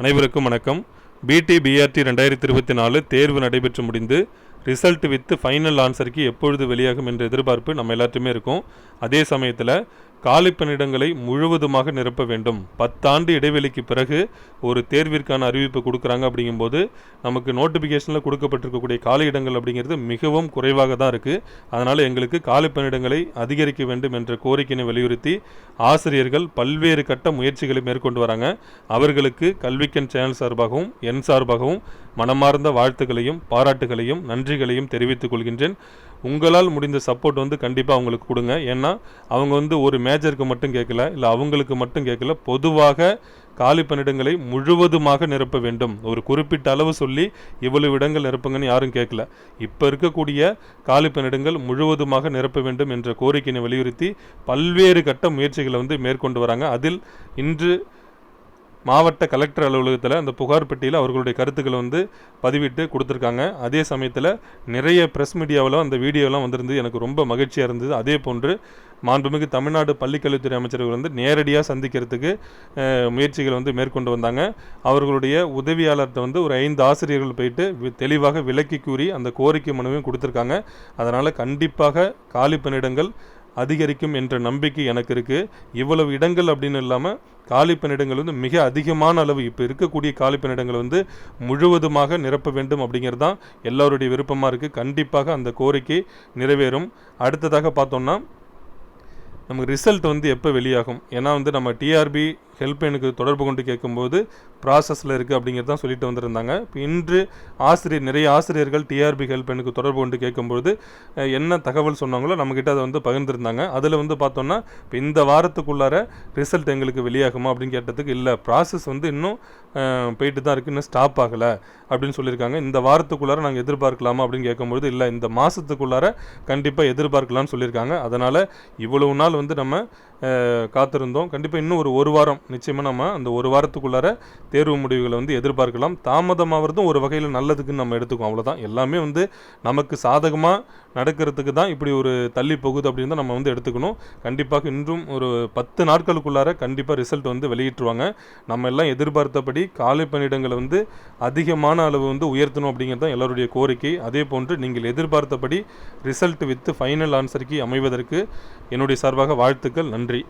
அனைவருக்கும் வணக்கம். பிடி பிஆர்டி ரெண்டாயிரத்தி இருபத்தி நாலு தேர்வு நடைபெற்று முடிந்து ரிசல்ட் வித் ஃபைனல் ஆன்சருக்கு எப்பொழுது வெளியாகும் என்ற எதிர்பார்ப்பு நம்ம எல்லாத்தையுமே இருக்கும். அதே சமயத்தில் காலி பணியிடங்களை முழுவதுமாக நிரப்ப வேண்டும். பத்தாண்டு இடைவெளிக்கு பிறகு ஒரு தேர்விற்கான அறிவிப்பு கொடுக்குறாங்க அப்படிங்கும்போது நமக்கு நோட்டிஃபிகேஷனில் கொடுக்கப்பட்டிருக்கக்கூடிய காலி இடங்கள் அப்படிங்கிறது மிகவும் குறைவாக தான் இருக்குது அதனால் எங்களுக்கு காலி பணியிடங்களை அதிகரிக்க வேண்டும் என்ற கோரிக்கையினை வலியுறுத்தி ஆசிரியர்கள் பல்வேறு கட்ட முயற்சிகளை மேற்கொண்டு வராங்க. அவர்களுக்கு கல்விக்கன் சேனல் சார்பாகவும் என் சார்பாகவும் மனமார்ந்த வாழ்த்துக்களையும் பாராட்டுகளையும் நன்றிகளையும் தெரிவித்துக் கொள்கின்றேன். உங்களால் முடிந்த சப்போர்ட் வந்து கண்டிப்பாக அவங்களுக்கு கொடுங்க. ஏன்னா அவங்க வந்து ஒரு மேஜருக்கு மட்டும் கேட்கல இல்லை அவங்களுக்கு மட்டும் கேட்கல பொதுவாக காலி பணியிடங்களை முழுவதுமாக நிரப்ப வேண்டும். ஒரு குறிப்பிட்ட அளவு சொல்லி இவ்வளவு இடங்கள் நிரப்புங்கன்னு யாரும் கேட்கல. இப்போ இருக்கக்கூடிய காலி பணியிடங்கள் முழுவதுமாக நிரப்ப வேண்டும் என்ற கோரிக்கையினை வலியுறுத்தி பல்வேறு கட்ட முயற்சிகளை வந்து மேற்கொண்டு வராங்க. அதில் இன்று மாவட்ட கலெக்டர் அலுவலகத்தில் அந்த புகார் பெட்டியில் அவர்களுடைய கருத்துக்களை வந்து பதிவிட்டு கொடுத்துருக்காங்க. அதே சமயத்தில் நிறைய ப்ரெஸ் மீடியாவில் அந்த வீடியோலாம் வந்திருந்து எனக்கு ரொம்ப மகிழ்ச்சியாக இருந்தது. அதே போன்று மாண்புமிகு தமிழ்நாடு பள்ளிக்கல்வித்துறை அமைச்சர்கள் வந்து நேரடியாக சந்திக்கிறதுக்கு முயற்சிகள் வந்து மேற்கொண்டு வந்தாங்க. அவர்களுடைய உதவியாளர்கிட்ட வந்து ஒரு ஐந்து ஆசிரியர்கள் போயிட்டு தெளிவாக விலக்கி கூறி அந்த கோரிக்கை மனுவையும் கொடுத்துருக்காங்க. அதனால் கண்டிப்பாக காலி பணியிடங்கள் அதிகரிக்கும் என்ற நம்பிக்கை எனக்கு இருக்குது இவ்வளவு இடங்கள் அப்படின்னு இல்லாமல் காலி பணியிடங்கள் வந்து மிக அதிகமான அளவு இப்போ இருக்கக்கூடிய காலி பணியிடங்கள் வந்து முழுவதுமாக நிரப்ப வேண்டும் அப்படிங்கிறது தான் எல்லோருடைய விருப்பமாக இருக்குது கண்டிப்பாக அந்த கோரிக்கை நிறைவேறும். அடுத்ததாக பார்த்தோம்னா நமக்கு ரிசல்ட் வந்து எப்போ வெளியாகும்? ஏன்னா வந்து நம்ம டிஆர்பி ஹெல்ப்லைனுக்கு தொடர்பு கொண்டு கேட்கும்போது ப்ராசஸில் இருக்குது அப்படிங்கிறது தான் சொல்லிட்டு வந்திருந்தாங்க. இப்போ இன்று ஆசிரியர் நிறைய ஆசிரியர்கள் டிஆர்பி ஹெல்ப்லைனுக்கு தொடர்பு கொண்டு கேட்கும்போது என்ன தகவல் சொன்னாங்களோ நம்மக்கிட்ட அதை வந்து பகிர்ந்திருந்தாங்க. அதில் வந்து பார்த்தோன்னா இப்போ இந்த வாரத்துக்குள்ளார ரிசல்ட் எங்களுக்கு வெளியாகுமா அப்படின்னு கேட்டதுக்கு இல்லை ப்ராசஸ் வந்து இன்னும் போயிட்டு தான் இருக்குது இன்னும் ஸ்டாப் ஆகலை அப்படின்னு சொல்லியிருக்காங்க. இந்த வாரத்துக்குள்ளார நாங்கள் எதிர்பார்க்கலாமா அப்படின்னு கேட்கும்போது இல்லை இந்த மாதத்துக்குள்ளார கண்டிப்பாக எதிர்பார்க்கலாம்னு சொல்லியிருக்காங்க. அதனால் இவ்வளவு நாள் வந்து நம்ம காத்திருந்தோம். கண்டிப்பாக இன்னும் ஒரு ஒரு வாரம் நிச்சயமாக நம்ம அந்த ஒரு வாரத்துக்குள்ளார தேர்வு முடிவுகளை வந்து எதிர்பார்க்கலாம். தாமதமாகிறதும் ஒரு வகையில் நல்லதுக்குன்னு நம்ம எடுத்துக்கோம் அவ்வளோதான் எல்லாமே வந்து நமக்கு சாதகமாக நடக்கிறதுக்கு தான் இப்படி ஒரு தள்ளி போகுது அப்படின்னு தான் நம்ம வந்து எடுத்துக்கணும். கண்டிப்பாக இன்றும் ஒரு பத்து நாட்களுக்குள்ளார கண்டிப்பாக ரிசல்ட் வந்து வெளியிட்டுருவாங்க. நம்ம எல்லாம் எதிர்பார்த்தபடி காலை பணியிடங்களை வந்து அதிகமான அளவு வந்து உயர்த்தணும் அப்படிங்கிறது தான் எல்லோருடைய கோரிக்கை. அதே போன்று நீங்கள் எதிர்பார்த்தபடி ரிசல்ட் வித் ஃபைனல் ஆன்சருக்கு அமைவதற்கு என்னுடைய சார்பாக வாழ்த்துக்கள். நன்றி. நன்றி.